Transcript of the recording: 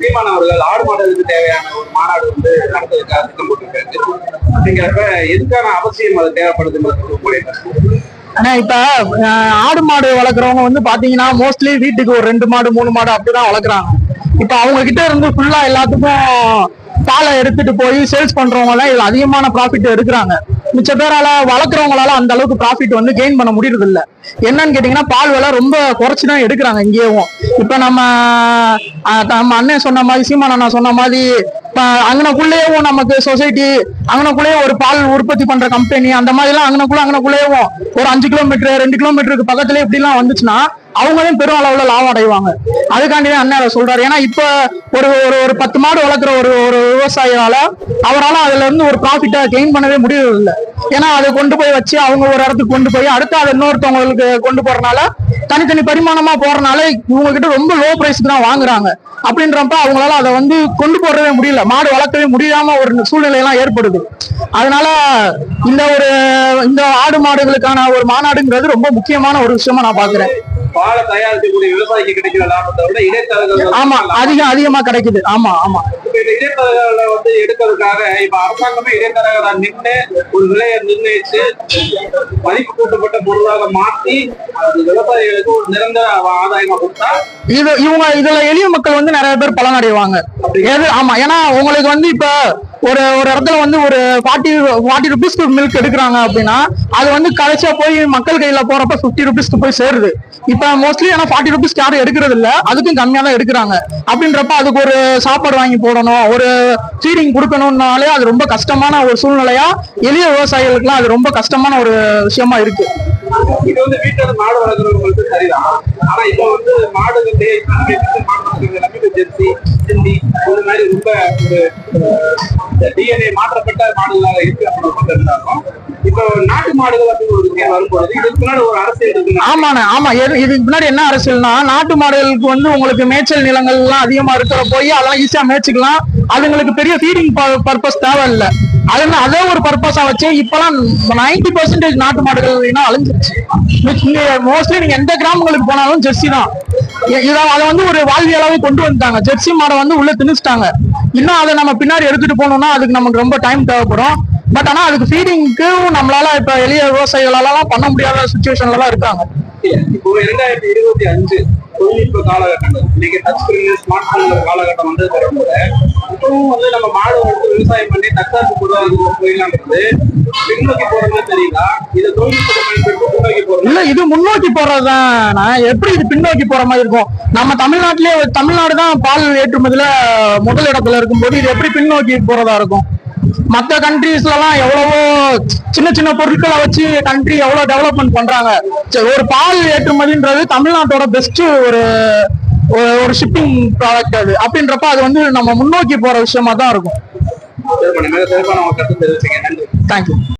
சீமான் அவர்கள் ஆடு மாடுகளுக்கு தேவையான ஒரு மாநாடு வந்து நடத்துவதற்காக திட்டம் போட்டிருக்காரு. அப்படிங்கிறப்ப எதுக்கான அவசியம் அது தேவைப்படுதுங்கிறது ஆனா இப்ப ஆடு மாடு வளர்க்குறவங்க வந்து பாத்தீங்கன்னா மோஸ்ட்லி வீட்டுக்கு ஒரு ரெண்டு மாடு மூணு மாடு அப்படிதான் வளர்க்குறாங்க. இப்ப அவங்க கிட்ட இருந்து ஃபுல்லா எல்லாத்துக்கும் பாலை எடுத்துட்டு போய் சேல்ஸ் பண்றவங்க எல்லாம் இதுல அதிகமான ப்ராஃபிட் எடுக்கிறாங்க. மிச்ச பேரால வளர்க்குறவங்களால அந்த அளவுக்கு ப்ராஃபிட் வந்து கெயின் பண்ண முடியறது இல்ல என்னன்னு கேட்டீங்கன்னா பால் விலை ரொம்ப குறைச்சி தான் எடுக்கிறாங்க இங்கேயும். இப்ப நம்ம நம்ம அண்ணன் சொன்ன மாதிரி சீமான் அண்ணா சொன்ன மாதிரி இப்ப அங்கனக்குள்ளேயும் நமக்கு சொசைட்டி அங்கனக்குள்ளேயே ஒரு பால் உற்பத்தி பண்ற கம்பெனி அந்த மாதிரி எல்லாம் அங்கனக்குள்ள அங்கனக்குள்ளேயும் ஒரு அஞ்சு கிலோமீட்டர் ரெண்டு கிலோமீட்டருக்கு பக்கத்துல இப்படி எல்லாம் வந்துச்சுன்னா அவங்களும் பெரும் அளவுல லாபம் அடைவாங்க. அதுக்காண்டி தான் அண்ணன் சொல்றாரு. ஏன்னா இப்ப ஒரு ஒரு ஒரு பத்து மாடு வளர்க்குற ஒரு ஒரு விவசாயியால அவரால் அதுல இருந்து ஒரு ப்ராஃபிட்டா கெயின் பண்ணவே முடியறது இல்ல ஏன்னா அதை கொண்டு போய் வச்சு அவங்க ஒரு இடத்துக்கு கொண்டு போய் அடுத்து அதை இன்னொருத்தவங்களுக்கு கொண்டு போறனால தனித்தனி பரிமாணமா போறனால இவங்க கிட்ட ரொம்ப லோ பிரைஸ்க்கு தான் வாங்குறாங்க. அப்படின்றப்ப அவங்களால அதை வந்து கொண்டு போடவே முடியல. மாடு வளர்க்கவே முடியாம ஒரு சூழ்நிலை எல்லாம் ஏற்படுது. அதனால இந்த ஒரு இந்த ஆடு மாடுகளுக்கான ஒரு மாநாடுங்கிறது ரொம்ப முக்கியமான ஒரு விஷயமா நான் பாக்குறேன். பாலை தயாரிக்கக்கூடிய விவசாயிக்கு கிடைக்கிற லாபத்தை விட இடைத்தரகர்கள் ஆமா அதிகம் அதிகமா கிடைக்குது. ஆமா ஆமா. இடைத்தரகர்களை வந்து எடுக்கிறதுக்காக இப்ப அரசாங்கமே இடைத்தரகரா நின்று ஒரு விலையை நிர்ணயிச்சு மதிப்பு கூட்டப்பட்ட பொருளாக அது விவசாயிகளுக்கு ஒரு நிரந்தர ஆதாயமா கொடுத்தா இது இவங்க இதுல எளிய மக்கள் வந்து நிறைய பேர் பலனடைவாங்க. எது ஆமா. ஏன்னா உங்களுக்கு வந்து இப்ப ஒரு ஒரு இடத்துல வந்து ஒரு ஃபார்ட்டி ஃபார்ட்டி ருபீஸ்க்கு மில்க் எடுக்கிறாங்க அப்படின்னா அது வந்து கடைசியா போய் மக்கள் கையில போறப்ப ஃபிஃப்டி ருபீஸ்க்கு போய் சேருது. இப்ப மோஸ்ட்லி ஆனா ஃபார்ட்டி ருபீஸ்க்கு யாரும் எடுக்கிறது இல்ல. அதுக்கும் கம்மியா தான் எடுக்கிறாங்க. அப்படின்றப்ப அதுக்கு ஒரு சாப்பாடு வாங்கி போடணும். ஒரு ஃபீடிங் கொடுக்கணும்னாலே அது ரொம்ப கஷ்டமான ஒரு சூழ்நிலையா எளிய விவசாயிகளுக்குலாம் அது ரொம்ப கஷ்டமான ஒரு விஷயமா இருக்கு. இது வந்து வீட்டுல மாடு வளர்க்குறவங்களுக்கு சரிதான். ஆனா இப்ப வந்து மாடு ஜெர்சி சிந்தி ஒரு மாதிரி ரொம்ப ஒரு டிஎன்ஏ மாற்றப்பட்ட மாடுகளாக இருக்கு அப்படின்னு சொல்லிட்டு இருந்தாலும் இப்போ நாட்டு மாடுகள் அப்படின்னு ஒரு விஷயம் வரும்போது இதுக்கு முன்னாடி ஒரு அரசியல் இருக்கு. ஆமாண்ணா ஆமா இதுக்கு முன்னாடி என்ன அரசியல்னா நாட்டு மாடுகளுக்கு வந்து உங்களுக்கு மேய்ச்சல் நிலங்கள் எல்லாம் அதிகமா இருக்கிற போய் அதெல்லாம் ஈஸியா மேய்ச்சிக்கலாம். அதுங்களுக்கு பெரிய ஃபீடிங் பர்பஸ் தேவை இல்லை அது அதே ஒரு பர்பஸா வச்சு இப்பெல்லாம் நைன்டி பர்சன்டேஜ் நாட்டு மாடுகள் அழிஞ்சிருச்சு. அழிஞ்சிருச்சு மோஸ்ட்லி நீங்க எந்த கிராமங்களுக்கு போனாலும் ஜெர்சி தான். இதை அதை வந்து ஒரு வாழ்வியலாவே கொண்டு வந்துட்டாங்க. ஜெர்சி மாடை வந்து உள்ள திணிச்சிட்டாங்க. இன்னும் அதை நம்ம பின்னாடி எடுத்துட்டு போனோம்னா அதுக்கு நமக்கு ரொம்ப டைம் தேவைப்படும். பட் ஆனா அதுக்கு ஃபீடிங்க்கு நம்மளால இப்ப எளிய விவசாயிகளாலாம் பண்ண முடியாத சுச்சுவேஷன்ல தான் இருக்காங்க. இப்போ இரண்டாயிரத்தி இருபத்தி அஞ்சு தொழில்நுட்ப காலகட்டங்கள். இன்னைக்கு டச் ஸ்கிரீன் ஸ்மார்ட் போன் காலகட்டம் வந்து வரும்போது இப்பவும் வந்து நம்ம மாடு வளர்த்து விவசாயம் பண்ணி தற்காப்பு பொருளாதார தொழிலான்றது பின்னோக்கி போறது தெரியுதா? இதை தொழில்நுட்பத்தை பயன்படுத்தி பின்னோக்கி போறது இல்ல இது முன்னோக்கி போறதுதான்? எப்படி இது பின்னோக்கி போற மாதிரி இருக்கும்? நம்ம தமிழ்நாட்டிலே தமிழ்நாடு தான் பால் ஏற்றுமதியில முதல் இடத்துல இருக்கும்போது இது எப்படி பின்னோக்கி போறதா இருக்கும்? மத்த கண்ட்ரீஸ்ல எல்லாம் எவ்வளவோ சின்ன சின்ன பொருட்களை வச்சு கண்ட்ரி எவ்வளவு டெவலப்மெண்ட் பண்றாங்க. ஒரு பால் ஏற்றுமதின்றது தமிழ்நாட்டோட பெஸ்ட் ஒரு ஒரு- ஷிப்பிங் ப்ராடக்ட் அது. அப்படின்றப்ப அது வந்து நம்ம முன்னோக்கி போற விஷயமா தான் இருக்கும் தேங்க்யூ